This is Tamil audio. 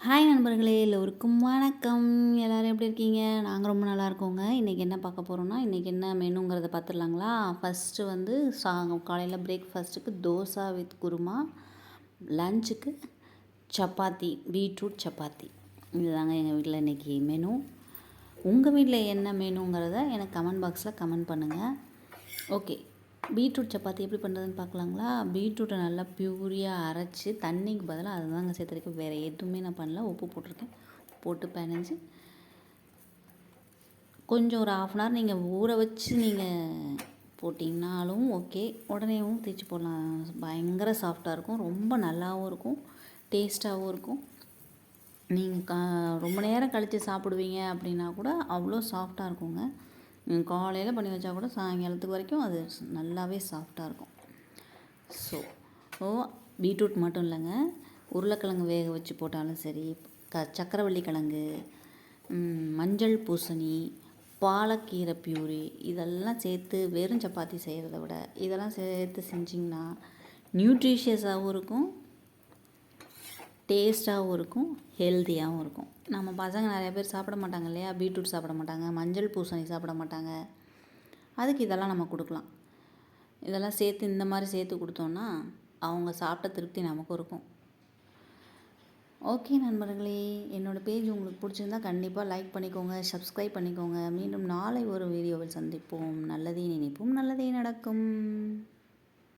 ஹாய் நண்பர்களே எல்லோருக்கும் வணக்கம். எல்லோரும் எப்படி இருக்கீங்க? நாங்கள் ரொம்ப நல்லா இருக்கோங்க. இன்றைக்கி என்ன பார்க்க போகிறோம்னா இன்றைக்கி என்ன மெனுங்கிறத பார்த்துடலாங்களா? ஃபஸ்ட்டு வந்து சா காலையில் பிரேக்ஃபாஸ்ட்டுக்கு தோசை வித் குருமா லஞ்சுக்கு சப்பாத்தி பீட்ரூட் சப்பாத்தி. இதுதாங்க எங்கள் வீட்டில் இன்றைக்கி மெனு உங்கள் வீட்டில் என்ன மெனுங்கிறத எனக்கு கமெண்ட் பாக்ஸில் கமெண்ட் பண்ணுங்கள் ஓகே பீட்ரூட் சப்பாத்தி எப்படி பண்ணுறதுன்னு பார்க்கலாங்களா? பீட்ரூட்டை நல்லா பியூரியாக அரைச்சி தண்ணிக்கு பதிலாக அதை தாங்க சேர்த்துருக்கேன் வேறு எதுவுமே நான் பண்ணல. உப்பு போட்டிருக்கேன். போட்டு பிணைஞ்சு கொஞ்சம் ஒரு ஆஃப் அன் ஹவர் நீங்கள் ஊற வச்சு நீங்கள் போட்டிங்கனாலும் ஓகே உடனேவும் தேய்ச்சி போடலாம். பயங்கர சாஃப்டாக இருக்கும். ரொம்ப நல்லாவும் இருக்கும். டேஸ்ட்டாகவும் இருக்கும். நீங்கள் கா ரொம்ப நேரம் கழித்து சாப்பிடுவீங்க அப்படின்னா கூட அவ்வளோ சாஃப்டாக இருக்குங்க. காலையில் பண்ணி வச்சா கூட சாயங்காலத்துக்கு வரைக்கும் அது நல்லாவே சாஃப்டாக இருக்கும். ஸோ ஓ பீட்ரூட் மட்டும் இல்லைங்க. உருளைக்கிழங்கு வேக வச்சு போட்டாலும் சரி க சக்கரவள்ளி கிழங்கு மஞ்சள் பூசணி பாலக்கீரை பியூரி இதெல்லாம் சேர்த்து வெறும் சப்பாத்தி செய்கிறத விட இதெல்லாம் சேர்த்து செஞ்சிங்கன்னா நியூட்ரிஷியஸாகவும் இருக்கும் டேஸ்ட்டாகவும் இருக்கும் ஹெல்த்தியாகவும் இருக்கும். நம்ம பசங்க நிறைய பேர் சாப்பிட மாட்டாங்க இல்லையா? பீட்ரூட் சாப்பிட மாட்டாங்க மஞ்சள் பூசணி சாப்பிட மாட்டாங்க. அதுக்கு இதெல்லாம் நம்ம கொடுக்கலாம். இதெல்லாம் சேர்த்து இந்த மாதிரி சேர்த்து கொடுத்தோன்னா அவங்க சாப்பிட்ட திருப்தி நமக்கும் இருக்கும். ஓகே நண்பர்களே என்னோடய பேஜ் உங்களுக்கு பிடிச்சிருந்தா கண்டிப்பாக லைக் பண்ணிக்கோங்க சப்ஸ்கிரைப் பண்ணிக்கோங்க. மீண்டும் நாளை ஒரு வீடியோவில் சந்திப்போம். நல்லதே நினைப்போம். நல்லதே நடக்கும்.